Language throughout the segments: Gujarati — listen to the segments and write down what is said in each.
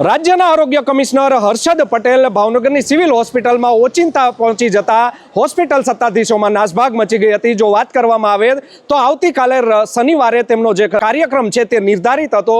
રાજ્યના આરોગ્ય કમિશનર હર્ષદ પટેલ ભાવનગરની સિવિલ હોસ્પિટલમાં ઓચિંતા પહોંચી જતા હોસ્પિટલ સત્તાધીશોમાં નાસભાગ મચી ગઈ હતી. જો વાત કરવામાં આવે તો આવતીકાલે શનિવારે તેમનો જે કાર્યક્રમ છે તે નિર્ધારિત હતો.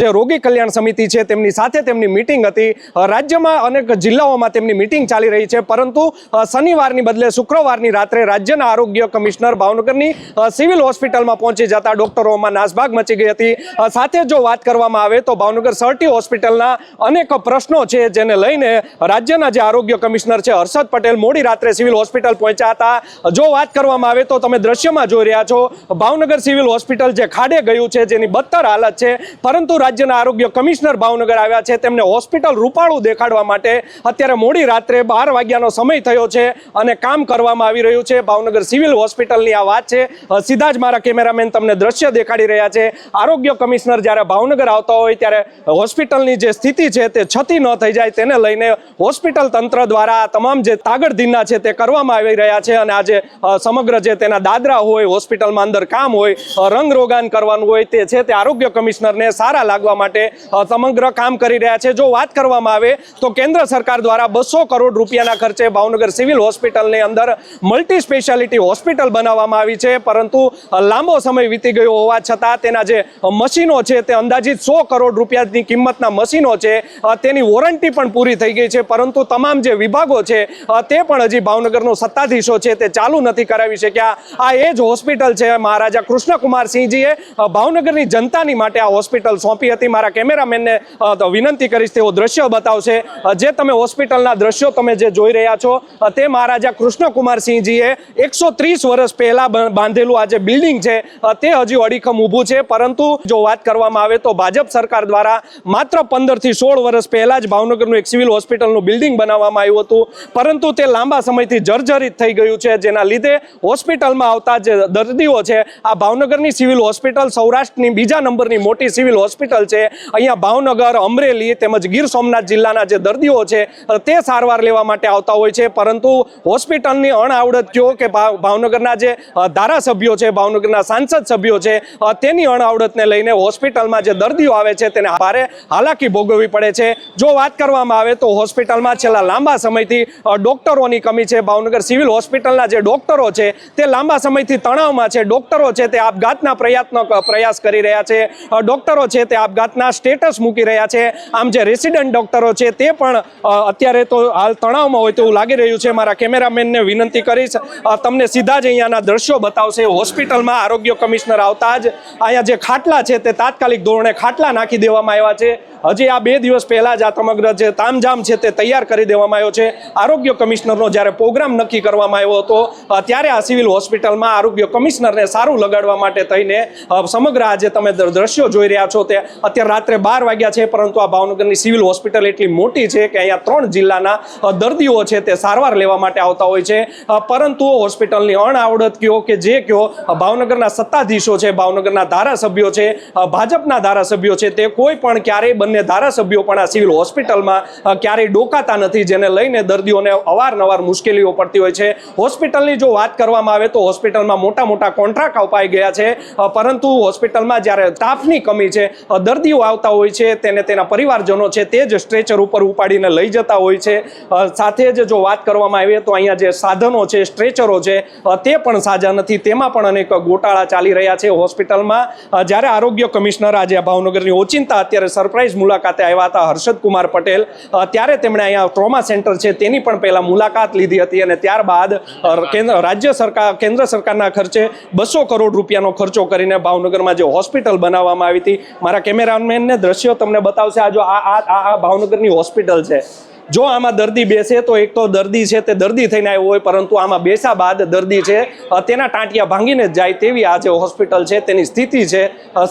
જે રોગી કલ્યાણ સમિતિ છે તેમની સાથે તેમની મિટિંગ હતી. રાજ્યમાં અનેક જિલ્લાઓમાં તેમની મિટિંગ ચાલી રહી છે. પરંતુ શનિવારની બદલે શુક્રવારની રાત્રે રાજ્યના આરોગ્ય કમિશનર ભાવનગરની સિવિલ હોસ્પિટલમાં પહોંચી જતા ડોક્ટરોમાં નાસભાગ મચી ગઈ હતી. સાથે જો વાત કરવામાં આવે તો ભાવનગર સર્ટી હોસ્પિટલના અનેક પ્રશ્નો છે જેને લઈને રાજ્યના જે આરોગ્ય કમિશનર છે હર્ષદ પટેલ મોડી રાત્રે સિવિલ હોસ્પિટલ પહોંચ્યા હતા. જો વાત કરવામાં આવે તો તમે દ્રશ્યમાં જોઈ રહ્યા છો, ભાવનગર સિવિલ હોસ્પિટલ જે ખાડે ગયું છે જેની બદતર હાલત છે, પરંતુ રાજ્યના આરોગ્ય કમિશનર ભાવનગર આવ્યા છે, તેમને હોસ્પિટલ રૂપાળું દેખાડવા માટે અત્યારે મોડી રાત્રે બાર વાગ્યાનો સમય થયો છે અને કામ કરવામાં આવી રહ્યું છે. ભાવનગર સિવિલ હોસ્પિટલની આ વાત છે. સીધા જ મારા કેમેરામેન તમને દ્રશ્ય દેખાડી રહ્યા છે. આરોગ્ય કમિશનર જ્યારે ભાવનગર આવતા હોય ત્યારે હોસ્પિટલની જે સ્થિતિ છે તે છતી ન થઈ જાય તેને લઈને હોસ્પિટલ તંત્ર દ્વારા તમામ જે તાગડધીના છે તે કરવામાં આવી રહ્યા છે અને આજે સમગ્ર જે તેના દાદરા હોય, હોસ્પિટલમાં અંદર કામ હોય રંગરોગાન કરવાનું હોય તે છે તે આરોગ્ય કમિશનરને સારા લાગવા માટે સમગ્ર કામ કરી રહ્યા છે. જો વાત કરવામાં આવે તો કેન્દ્ર સરકાર દ્વારા બસો કરોડ રૂપિયાના ખર્ચે ભાવનગર સિવિલ હોસ્પિટલની અંદર મલ્ટી સ્પેશિયાલિટી હોસ્પિટલ બનાવવામાં આવી છે. પરંતુ લાંબો સમય વીતી ગયો હોવા છતાં તેના જે મશીનો છે તે અંદાજિત સો કરોડ રૂપિયાની કિંમતના મશીનો છે તેની વોરંટી પણ પૂરી થઈ ગઈ છે, પરંતુ તમામ જે વિભાગો છે તે પણ હજી ભાવનગરનો સત્તાધીશો છે, તે ચાલુ નથી કરાવી શક્યા. આ એ જ હોસ્પિટલ છે, મહારાજા કૃષ્ણકુમારસિંહજીએ ભાવનગરની જનતાની માટે આ હોસ્પિટલ સોંપી હતી. મારા કેમેરામેનને વિનંતી કરીશ તેઓ દ્રશ્યો બતાવશે. જે તમે હોસ્પિટલના દ્રશ્યો તમે જે જોઈ રહ્યા છો તે મહારાજા કૃષ્ણકુમારસિંહજીએ એકસો ત્રીસ વર્ષ પહેલા બાંધેલું આ જે બિલ્ડિંગ છે તે હજી અડીખમ ઊભું છે. પરંતુ જો વાત કરવામાં આવે તો ભાજપ સરકાર દ્વારા માત્ર પંદર થી સોળ વર્ષ પહેલાં જ ભાવનગરનું એક સિવિલ હોસ્પિટલનું બિલ્ડિંગ બનાવવામાં આવ્યું હતું. પરંતુ તે લાંબા સમયથી જર્જરિત થઈ ગયું છે. જેના લીધે હોસ્પિટલમાં આવતા જે દર્દીઓ છે, આ ભાવનગરની સિવિલ હોસ્પિટલ સૌરાષ્ટ્રની બીજા નંબરની મોટી સિવિલ હોસ્પિટલ છે. અહીંયા ભાવનગર, અમરેલી તેમજ ગીર સોમનાથ જિલ્લાના જે દર્દીઓ છે, તે સારવાર લેવા માટે આવતા હોય છે. પરંતુ હોસ્પિટલની અણઆવડત કયો કે ભાવ- ભાવનગરના જે ધારાસભ્યો છે, ભાવનગરના સાંસદ સભ્યો છે તેની અણઆવડતને લઈને હોસ્પિટલમાં જે દર્દીઓ આવે છે, તેને ભારે હાલાકી ભોગવવી પડે છે. જો વાત કરવામાં આવે તો હોસ્પિટલમાં છેલ્લા લાંબા સમયથી ડોક્ટરોની કમી છે. ભાવનગર સિવિલ હોસ્પિટલના જે ડોક્ટરો છે તે લાંબા સમયથી તણાવમાં છે. ડોક્ટરો છે તે આપઘાતના પ્રયત્નો પ્રયાસ કરી રહ્યા છે. ડોક્ટરો છે તે આપઘાતના સ્ટેટસ મૂકી રહ્યા છે. આમ જે રેસિડન્ટ ડોક્ટરો છે તે પણ અત્યારે તો હાલ તણાવમાં હોય તેવું લાગી રહ્યું છે. મારા કેમેરામેનને વિનંતી કરીશ તમને સીધા જ અહીંયાના દ્રશ્યો બતાવશે. હોસ્પિટલમાં આરોગ્ય કમિશનર આવતા જ અહીંયા જે ખાટલા છે તે તાત્કાલિક ધોરણે ખાટલા નાખી દેવામાં આવ્યા છે. હજી બે દિવસ પહેલાં જ આ સમગ્ર જે તામઝામ છે તે તૈયાર કરી દેવામાં આવ્યો છે. આરોગ્ય કમિશનરનો જ્યારે પ્રોગ્રામ નક્કી કરવામાં આવ્યો હતો ત્યારે આ સિવિલ હોસ્પિટલમાં આરોગ્ય કમિશનરને સારું લગાડવા માટે થઈને સમગ્ર આ જે તમે દ્રશ્યો જોઈ રહ્યા છો તે અત્યારે રાત્રે બાર વાગ્યા છે, પરંતુ આ ભાવનગરની સિવિલ હોસ્પિટલ એટલી મોટી છે કે અહીંયા ત્રણ જિલ્લાના દર્દીઓ છે તે સારવાર લેવા માટે આવતા હોય છે. પરંતુ હોસ્પિટલની અણઆવડત કયો કે જે કયો ભાવનગરના સત્તાધીશો છે, ભાવનગરના ધારાસભ્યો છે ભાજપના ધારાસભ્યો છે તે કોઈ પણ ક્યારેય બંને ધારાસભ્યો પણ આ સિવિલ હોસ્પિટલમાં ક્યારેય ડોકાતા નથી, જેને લઈને દર્દીઓને અવારનવાર મુશ્કેલીઓ પડતી હોય છે. હોસ્પિટલની જો વાત કરવામાં આવે તો હોસ્પિટલમાં મોટા મોટા કોન્ટ્રાક્ટ અપાઈ ગયા છે. પરંતુ હોસ્પિટલમાં જ્યારે સ્ટાફની કમી છે દર્દીઓ આવતા હોય છે, તેને તેના પરિવારજનો છે તે જ સ્ટ્રેચર ઉપર ઉપાડીને લઈ જતા હોય છે. સાથે જ જો વાત કરવામાં આવે તો અહીંયા જે સાધનો છે, સ્ટ્રેચરો છે તે પણ સાજા નથી. તેમાં પણ અનેક ગોટાળા ચાલી રહ્યા છે હોસ્પિટલમાં. જ્યારે આરોગ્ય કમિશનર આજે ભાવનગરની ઓચિંતા, અત્યારે સરપ્રાઇઝ મુલાકાતે આવ્યા હતા હર્ષદ કુમાર પટેલ ત્યારે તેમણે અહીંયા ટ્રોમા સેન્ટર છે તેની પણ પહેલા મુલાકાત લીધી હતી અને ત્યારબાદ રાજ્ય સરકાર, કેન્દ્ર સરકારના ખર્ચે બસો કરોડ રૂપિયાનો ખર્ચો કરીને ભાવનગરમાં જે હોસ્પિટલ બનાવવામાં આવી હતી. મારા કેમેરામેનને દ્રશ્યો તમને બતાવશે. આ જો આ- આ ભાવનગરની હોસ્પિટલ છે. જો આમાં દર્દી બેસે તો એક તો દર્દી છે તે દર્દી થઈને આવ્યો હોય, પરંતુ આમાં બેસા બાદ દર્દી છે તેના ટાંટિયા ભાંગીને જ જાય તેવી આ જે હોસ્પિટલ છે તેની સ્થિતિ છે.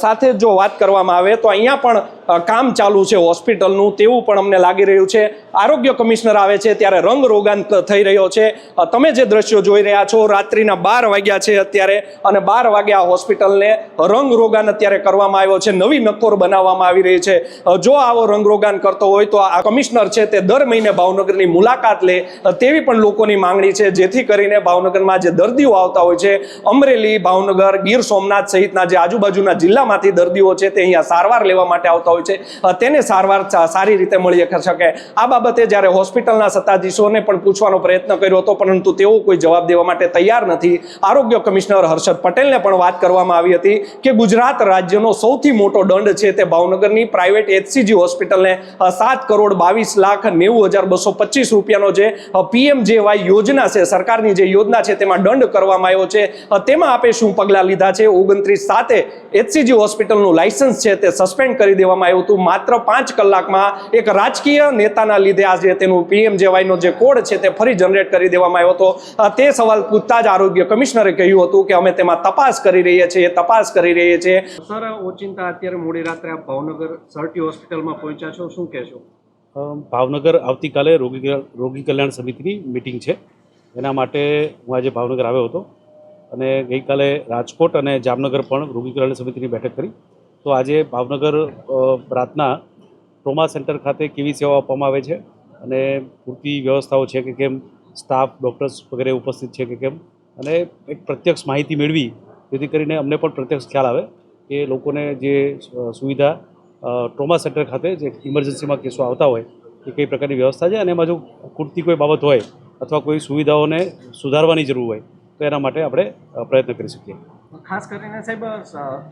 સાથે જો વાત કરવામાં આવે તો અહીંયા પણ કામ ચાલુ છે હોસ્પિટલનું, તેવું પણ અમને લાગી રહ્યું છે. આરોગ્ય કમિશનર આવે છે ત્યારે રંગ રોગાન થઈ રહ્યો છે. તમે જે દ્રશ્યો જોઈ રહ્યા છો, રાત્રિના બાર વાગ્યા છે અત્યારે, અને બાર વાગ્યા આ હોસ્પિટલને રંગ રોગાન અત્યારે કરવામાં આવ્યો છે. નવી નક્કોર બનાવવામાં આવી રહી છે. જો આવો રંગ રોગાન કરતો હોય તો આ કમિશનર છે તે દર મહિને ભાવનગરની મુલાકાત લે તેવી પણ લોકોની માંગણી છે. જેથી કરીને ભાવનગરમાં જે દર્દીઓ આવતા હોય છે, અમરેલી, ભાવનગર, ગીર સોમનાથ સહિતના જે આજુબાજુના જિલ્લામાંથી દર્દીઓ છે, તે અહીંયા સારવાર લેવા માટે આવતા હોય છે. તેને સારવાર સારી રીતે મળી શકે. આ બાબતે જ્યારે હોસ્પિટલના સત્તાધીશોને પણ પૂછવાનો પ્રયત્ન કર્યો હતો, પરંતુ તેઓ કોઈ જવાબ દેવા માટે તૈયાર નથી. આરોગ્ય કમિશનર હર્ષદ પટેલને પણ વાત કરવામાં આવી હતી કે ગુજરાત રાજ્યનો સૌથી મોટો દંડ છે તે ભાવનગરની પ્રાઇવેટ એચસીજી હોસ્પિટલને સાત કરોડ બાવીસ લાખ નેવું હજાર બસો પચીસ રૂપિયાનો જે પીએમ જે વાય યોજના છે, સરકારની જે યોજના છે, તેમાં દંડ કરવામાં આવ્યો છે. તેમાં આપે શું પગલાં લીધા છે? ઓગણત્રીસ સાતે એચસીજી હોસ્પિટલનું લાયસન્સ છે, તે સસ્પેન્ડ કરી દેવામાં આવ્યું હતું. માત્ર પાંચ કલાકમાં એક રાજકીય નેતાના લીધે આજે તેનું પીએમ જેવાયનો જે કોડ છે, તે ફરી જનરેટ કરી દેવામાં આવ્યો હતો. તે સવાલ પૂછતા જ આરોગ્ય કમિશનરે કહ્યું હતું કે અમે તેમાં તપાસ કરી રહીએ છીએ, તપાસ કરી રહીએ છીએ. સર ઓચિંતા અત્યારે મોડી રાત્રે આપ ભાવનગર સરટી હોસ્પિટલમાં પહોંચ્યા છો, શું કહેશો? ભાવનગર આવતીકાલે રોગી રોગી કલ્યાણ સમિતિની મિટિંગ છે. એના માટે હું આજે ભાવનગર આવ્યો હતો અને ગઈકાલે રાજકોટ અને જામનગર પણ રોગી કલ્યાણ સમિતિની બેઠક કરી. તો આજે ભાવનગર રાતના ટ્રોમા સેન્ટર ખાતે કેવી સેવા આપવામાં આવે છે અને પૂરતી વ્યવસ્થાઓ છે કે કેમ? સ્ટાફ, ડૉક્ટર્સ વગેરે ઉપસ્થિત છે કે કેમ? અને એક પ્રત્યક્ષ માહિતી મેળવી જેથી કરીને અમને પણ પ્રત્યક્ષ ખ્યાલ આવે કે લોકોને જે સુવિધા ટ્રોમા સેન્ટર ખાતે જે ઇમરજન્સીમાં કેસો આવતા હોય એ કઈ પ્રકારની વ્યવસ્થા છે? અને એમાં જો ખૂટતી કોઈ બાબત હોય અથવા કોઈ સુવિધાઓને સુધારવાની જરૂર હોય તો એના માટે આપણે પ્રયત્ન કરી શકીએ. ખાસ કરીને સાહેબ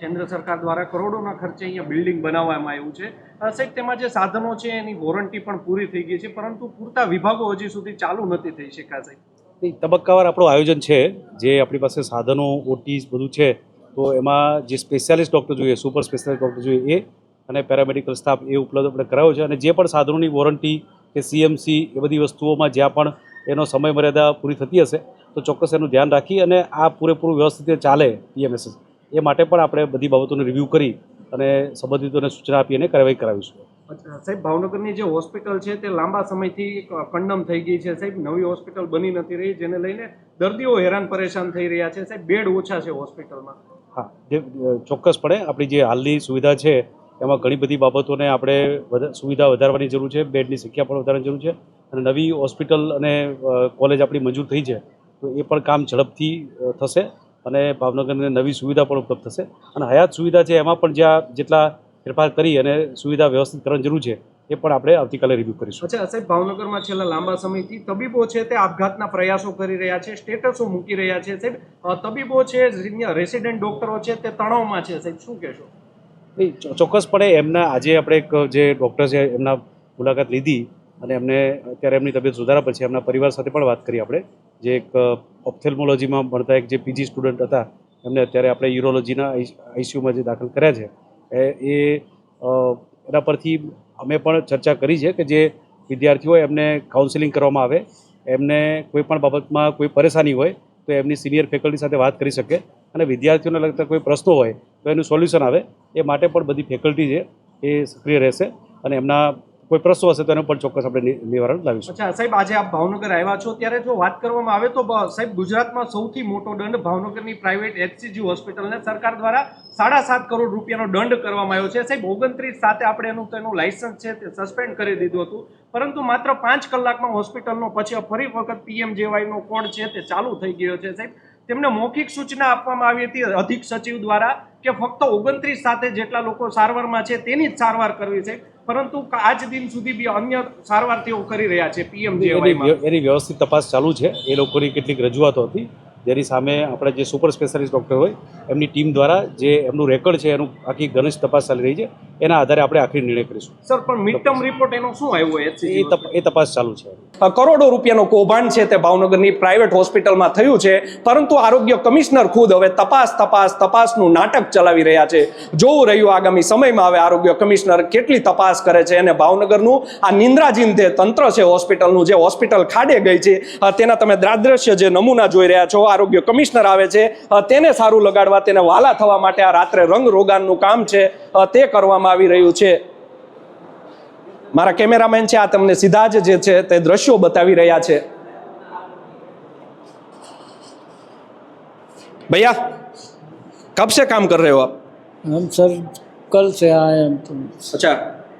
કેન્દ્ર સરકાર દ્વારા કરોડોના ખર્ચે અહીંયા બિલ્ડિંગ બનાવવામાં આવ્યું છે. સાહેબ તેમાં જે સાધનો છે એની વોરંટી પણ પૂરી થઈ ગઈ છે પરંતુ પૂરતા વિભાગો હજી સુધી ચાલુ નથી થઈ શક્યા સાહેબ. એ તબક્કાવાર આપણું આયોજન છે જે આપણી પાસે સાધનો ઓટીસ બધું છે તો એમાં જે સ્પેશિયાલિસ્ટ ડૉક્ટર જોઈએ સુપર સ્પેશિયાલિસ્ટ ડૉક્ટર જોઈએ એ અને પેરામેડિકલ સ્ટાફ એ ઉપલબ્ધ આપણે કરાવ્યો છે અને જે પણ સાધનોની વોરંટી કે સીએમસી એ બધી વસ્તુઓમાં જ્યાં પણ એનો સમય મર્યાદા પૂરી થતી હશે તો ચોક્કસ એનું ધ્યાન રાખી અને આ પૂરેપૂરું વ્યવસ્થિત ચાલે પીએમએસ એ માટે પણ આપણે બધી બાબતોને રિવ્યૂ કરી અને સંબંધિતોને સૂચના આપી અને કાર્યવાહી કરાવીશું સાહેબ ભાવનગરની જે હોસ્પિટલ છે તે લાંબા સમયથી કંડમ થઈ ગઈ છે. સાહેબ નવી હોસ્પિટલ બની નથી રહી જેને લઈને દર્દીઓ હેરાન પરેશાન થઈ રહ્યા છે. સાહેબ બેડ ઓછા છે હોસ્પિટલમાં. હા જે ચોક્કસપણે આપણી જે હાલની સુવિધા છે એમાં ઘણી બધી બાબતોને આપણે વધા- સુવિધા વધારવાની જરૂર છે, બેડની સંખ્યા પણ વધારવાની જરૂર છે અને નવી હોસ્પિટલ અને કોલેજ આપણી મંજૂર થઈ છે, તો એ પણ કામ ઝડપથી થશે અને ભાવનગરને નવી સુવિધા પણ ઉપલબ્ધ થશે. અને હયાત સુવિધા છે એમાં પણ જ્યાં જેટલા ફેરફાર કરી અને સુવિધા વ્યવસ્થિત કરવાની જરૂર છે, એ પણ આપણે આવતીકાલે રિવ્યૂ કરીશું. અચ્છા, સાહેબ, ભાવનગરમાં છેલ્લા લાંબા સમયથી તબીબો છે તે આપઘાતના પ્રયાસો કરી રહ્યા છે, સ્ટેટસો મૂકી રહ્યા છે. સાહેબ તબીબો છે રેસિડેન્ટ ડોક્ટરો છે તે તણાવમાં છે. સાહેબ, શું કહેશો? નહીં, ચોક્કસપણે એમના આજે આપણે એક જે ડૉક્ટર છે એમના મુલાકાત લીધી અને એમને અત્યારે એમની તબિયત સુધારા પછી એમના પરિવાર સાથે પણ વાત કરી આપણે. જે એક ઓપ્થેલ્મોલોજીમાં ભણતા એક જે પીજી સ્ટુડન્ટ હતા એમને અત્યારે આપણે યુરોલોજીના આઈસીયુમાં જે દાખલ કર્યા છે. એ એ એના પરથી અમે પણ ચર્ચા કરી છે કે જે વિદ્યાર્થીઓ એમને કાઉન્સિલિંગ કરવામાં આવે એમને કોઈ પણ બાબતમાં કોઈ પરેશાની હોય તો એમની સિનિયર ફેકલ્ટી સાથે વાત કરી શકે. અને વિદ્યાર્થીઓને લગતા કોઈ પ્રશ્નો હોય તો એનું સોલ્યુશન આવે. એ માટે પણ બધી ફેકલ્ટી છે એ સક્રિય રહેશે અને એમના કોઈ પ્રશ્નો હશે તો એનું પણ ચોક્કસ આપણે નિવારણ લાવીશું. અચ્છા, સાહેબ, આજે આપ ભાવનગર આવ્યા છો. ત્યારે જો વાત કરવામાં આવે તો સાહેબ, ગુજરાતમાં સૌથી મોટો દંડ ભાવનગરની પ્રાઇવેટ એચસીજી હોસ્પિટલને સરકાર દ્વારા સાડા સાત કરોડ રૂપિયાનો દંડ કરવામાં આવ્યો છે. સાહેબ, ઓગણત્રીસ સાથે આપણે એનું તેનું લાયસન્સ છે તે સસ્પેન્ડ કરી દીધું હતું. પરંતુ માત્ર પાંચ કલાકમાં હોસ્પિટલનો પછી ફરી વખત પીએમ જેવાયનો કોડ છે તે ચાલુ થઈ ગયો છે. સાહેબ તેમને મૌખિક સૂચના આપવામાં આવી હતી અધિક સચિવ દ્વારા કે ફક્ત ઓગણત્રીસ સાથે જેટલા લોકો સારવારમાં છે તેની જ સારવાર કરવી છે. પરંતુ આજ દિન સુધી બી અન્ય સારવાર તેઓ કરી રહ્યા છે પીએમ એની વ્યવસ્થિત તપાસ ચાલુ છે. એ લોકોની કેટલીક રજૂઆતો હતી. જેની સામે આપણે જે સુપર સ્પેશિયાલિસ્ટ ડૉક્ટર હોય એમની ટીમ દ્વારા જે એમનું રેકોર્ડ છે એનું આખી ઘનિષ્ઠ તપાસ ચાલી રહી છે. એના આધારે આપણે આખરી નિર્ણય કરીશું. સર પણ મિડ ટર્મ રિપોર્ટ એનો શું આવ્યો? એ એ તપાસ ચાલુ છે. કરોડો રૂપિયાનો કૌભાંડ છે તે ભાવનગરની પ્રાઇવેટ હોસ્પિટલમાં થયું છે પરંતુ આરોગ્ય કમિશનર ખુદ હવે તપાસ તપાસ તપાસનું નાટક ચલાવી રહ્યા છે. જોવું રહ્યું આગામી સમયમાં હવે આરોગ્ય કમિશનર કેટલી તપાસ કરે છે અને ભાવનગરનું આ નિંદ્રાજીન જે તંત્ર છે હોસ્પિટલનું જે હોસ્પિટલ ખાડે ગઈ છે તેના તમે દ્રાદ્રશ્ય જે નમૂના જોઈ રહ્યા છો આરોગ્ય કમિશનર આવે છે તેને સારું લગાડવા તેને વાલા થવા માટે આ રાત્રે રંગ રોગાનનું કામ છે. તે કરવામાં આવી રહ્યું છે મારા કેમેરામેન છે આ તમને સીધા જ જે છે તે દ્રશ્યો બતાવી રહ્યા છે भैया कब से काम कर रहे हो आप हम सर कल से आए हम तो अच्छा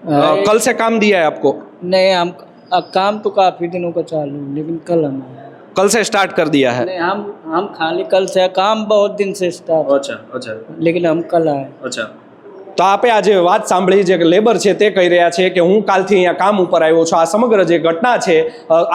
हाँ। कल से काम दिया है आपको नहीं हम अब काम तो काफ़ी दिनों का चालू है, लेकिन कल हम आए कल से स्टार्ट कर दिया है नहीं हम हम खाली कल से काम बहुत दिन से स्टार्ट અચ્છા અચ્છા लेकिन हम कल आए અચ્છા તો આપે આજે વાત સાંભળી, જે લેબર છે તે કહી રહ્યા છે કે હું કાલથી અહીંયા કામ ઉપર આવ્યો છું. આ સમગ્ર જે ઘટના છે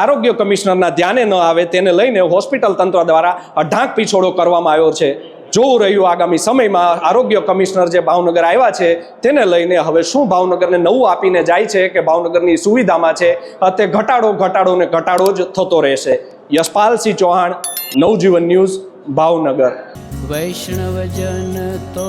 આરોગ્ય કમિશનરના ધ્યાને ન આવે તેને લઈને હોસ્પિટલ તંત્ર દ્વારા ઢાંક પીછોડો કરવામાં આવ્યો છે. જોવું રહ્યું આગામી સમયમાં આરોગ્ય કમિશનર જે ભાવનગર આવ્યા છે તેને લઈને હવે શું ભાવનગરને નવું આપીને જાય છે કે ભાવનગરની સુવિધામાં છે? તે ઘટાડો ઘટાડો ને ઘટાડો જ થતો રહેશે. યશપાલસિંહ ચૌહાણ, નવજીવન ન્યૂઝ, ભાવનગર. વૈષ્ણવજન તો